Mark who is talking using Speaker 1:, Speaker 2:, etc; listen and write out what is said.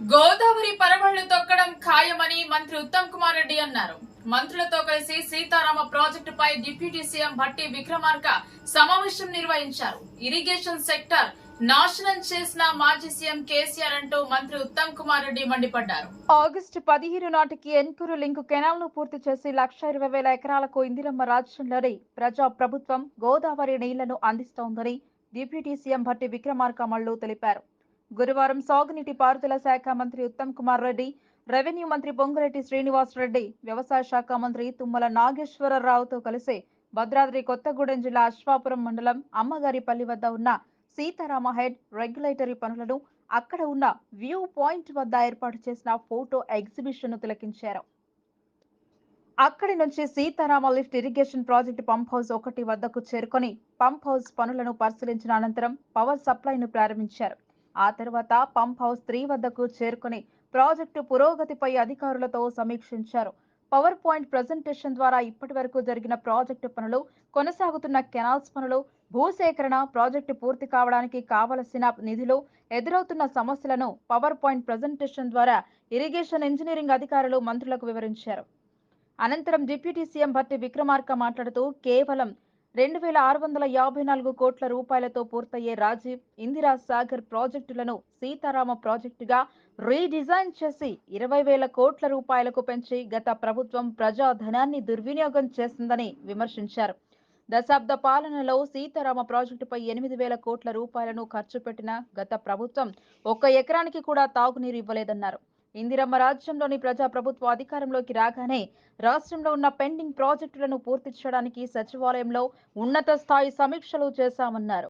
Speaker 1: గోదావరి పరవళ్ళు తొక్కడం ఖాయమని మంత్రి ఉత్తమ్ కుమార్ రెడ్డి అన్నారు. మంత్రులతో కలిసి సీతారామ ప్రాజెక్టుపై డిప్యూటీ సీఎం భట్టి విక్రమార్క సమావేశం నిర్వహించారు. ఇరిగేషన్ సెక్టర్ నాశనం చేసిన మాజీ సీఎం కేసీఆర్ అంటూ మంత్రి ఉత్తమ్ కుమార్ రెడ్డి మండిపడ్డారు.
Speaker 2: ఆగస్టు పదిహేను నాటికి ఎన్కూరు లింకు కెనాల్ను పూర్తి చేసి లక్ష ఇరవై వేల ఎకరాలకు ఇందిరమ్మ రాజ్యంలోని ప్రజా ప్రభుత్వం గోదావరి నీళ్ళను అందిస్తోందని డిప్యూటీ సీఎం భట్టి విక్రమార్క మల్లు తెలిపారు. గురువారం సాగునీటి పారుదల శాఖ మంత్రి ఉత్తమ్ కుమార్ రెడ్డి రెవెన్యూ మంత్రి పొంగురెడ్డి శ్రీనివాస్ రెడ్డి వ్యవసాయ శాఖ మంత్రి తుమ్మల నాగేశ్వరరావుతో కలిసి భద్రాద్రి కొత్తగూడెం జిల్లా అశ్వాపురం మండలం అమ్మగారిపల్లి వద్ద ఉన్న సీతారామ హెడ్ రెగ్యులేటరీ పనులను అక్కడ ఉన్న వ్యూ పాయింట్ వద్ద ఏర్పాటు చేసిన ఫోటో ఎగ్జిబిషన్ను తిలకించారు. అక్కడి నుంచి Sitarama lift irrigation project pump house ఒకటి వద్దకు చేరుకొని పంప్ హౌస్ పనులను పరిశీలించిన అనంతరం పవర్ సప్లైను ప్రారంభించారు. ఆ తర్వాత పంప్ హౌస్ త్రీ వద్దకు చేరుకుని ప్రాజెక్టు పురోగతిపై అధికారులతో సమీక్షించారు. పవర్ పాయింట్ ప్రజెంటేషన్ ద్వారా ఇప్పటి వరకు జరిగిన ప్రాజెక్టు పనులు కొనసాగుతున్న కెనాల్స్ పనులు భూసేకరణ ప్రాజెక్టు పూర్తి కావడానికి కావలసిన నిధులు ఎదురవుతున్న సమస్యలను పవర్ పాయింట్ ప్రజెంటేషన్ ద్వారా ఇరిగేషన్ ఇంజనీరింగ్ అధికారులు మంత్రులకు వివరించారు. అనంతరం డిప్యూటీ సీఎం భట్టి విక్రమార్క మాట్లాడుతూ కేవలం రెండు వేల ఆరు వందల యాభై నాలుగు కోట్ల రూపాయలతో పూర్తయ్యే రాజీవ్ ఇందిరా సాగర్ ప్రాజెక్టులను సీతారామ ప్రాజెక్టుగా రీడిజైన్ చేసి ఇరవై వేల కోట్ల రూపాయలకు పెంచి గత ప్రభుత్వం ప్రజాధనాన్ని దుర్వినియోగం చేసిందని విమర్శించారు. దశాబ్ద పాలనలో సీతారామ ప్రాజెక్టుపై ఎనిమిది వేల కోట్ల రూపాయలను ఖర్చు పెట్టిన గత ప్రభుత్వం ఒక్క ఎకరానికి కూడా తాగునీరు ఇవ్వలేదన్నారు. ఇందిరమ్మ రాజ్యంలోని ప్రజా ప్రభుత్వ అధికారంలోకి రాగానే రాష్ట్రంలో ఉన్న పెండింగ్ ప్రాజెక్టులను పూర్తి చేయడానికి సచివాలయంలో ఉన్నత స్థాయి సమీక్షలు చేశామన్నారు.